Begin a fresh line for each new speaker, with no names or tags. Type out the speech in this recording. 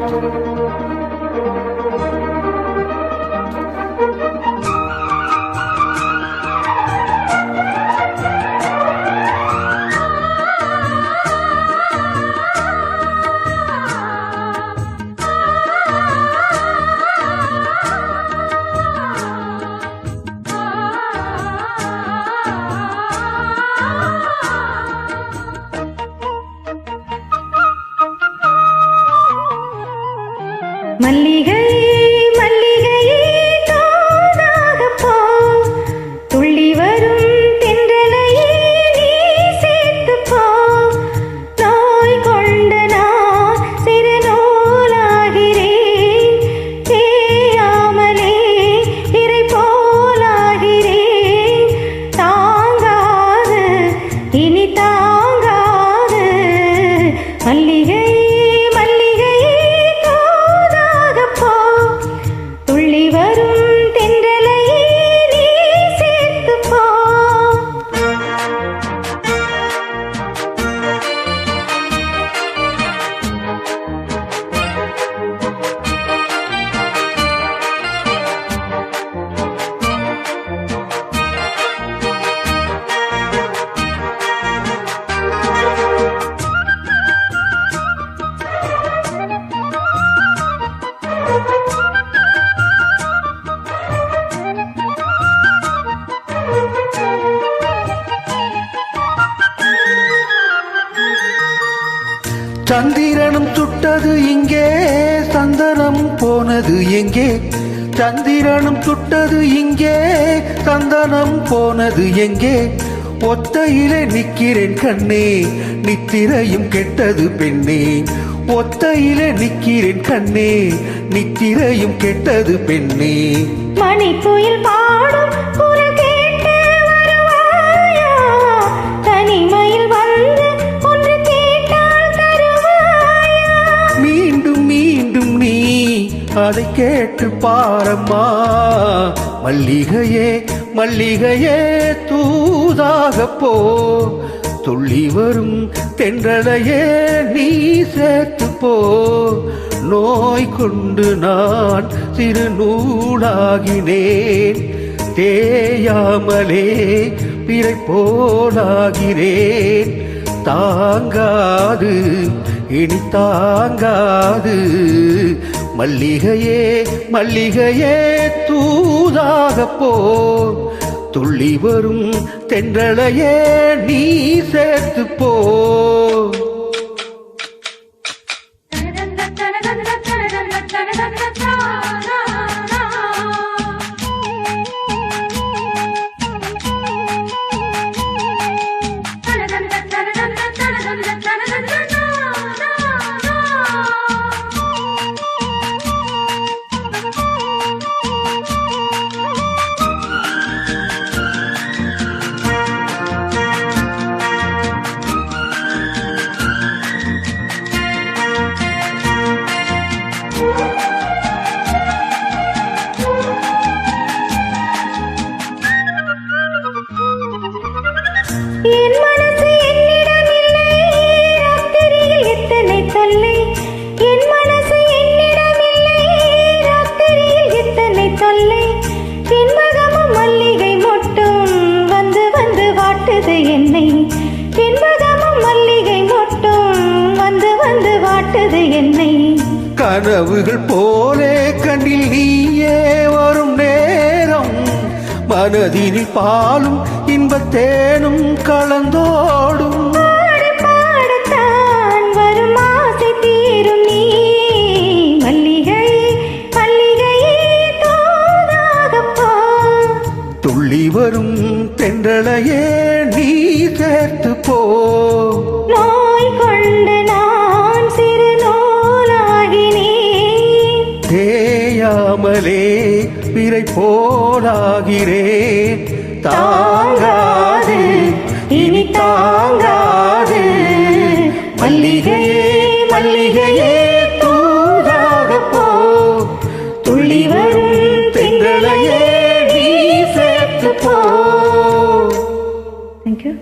Thank you. மல்லிகை மல்லிகை காதாக போ. துள்ளி வரும் தென்றலையே நீ சேர்த்து போ. நோய் கொண்ட நான் சிறு நூலாகிறேன். தேயாமலே இறை போலாகிறேன். தாங்காது இனி தாங்காது. மல்லிகை
சந்திரனும் சுட்டது இங்கே சந்தனம் போனது எங்கே? சந்திரனும் சுட்டது இங்கே சந்தனம் போனது எங்கே? ஒத்தையிலே நிக்கிறேன் கண்ணே நித்திரையும் கெட்டது பெண்ணே. ஒத்தையிலே நிக்கிறேன் கண்ணே நித்திரையும் கெட்டது பெண்ணே.
மணிப்புயல் பாடும்
அதை கேட்டு பாரம்மா. மல்லிகையே மல்லிகையே தூதாக போ. துள்ளி வரும் தென்றலையே நீ சேர்த்து போ. நோய் கொண்டு நான் சிறு நூலாகினேன். தேயாமலே பிறை போலாகிறேன் தாங்காது இனி தாங்காது. மல்லிகையே மல்லிகையே தூதாக போ. துள்ளி வரும் தென்றலையே நீ சேர்த்து போ.
வாட்டுது என்னை. என் மல்லிகை மட்டும் வந்து வந்து வாட்டுது என்னை.
கனவுகள் போலே கண்ணில் நீயே வரும் நேரம். மனதினில் பாலும் இன்பத்தேனும் கலந்தோடும். துள்ளி வரும் தென்றலையே நீ சேர்த்து போ.
நோய் கொண்டு நான் சிறு நூலாகினேன்
தேயாமலே பிறை போலாகிறேன் தாங்காது இனி தாங்காது தென்றலையே நீ சேர்த்து போ
தேங்க்யூ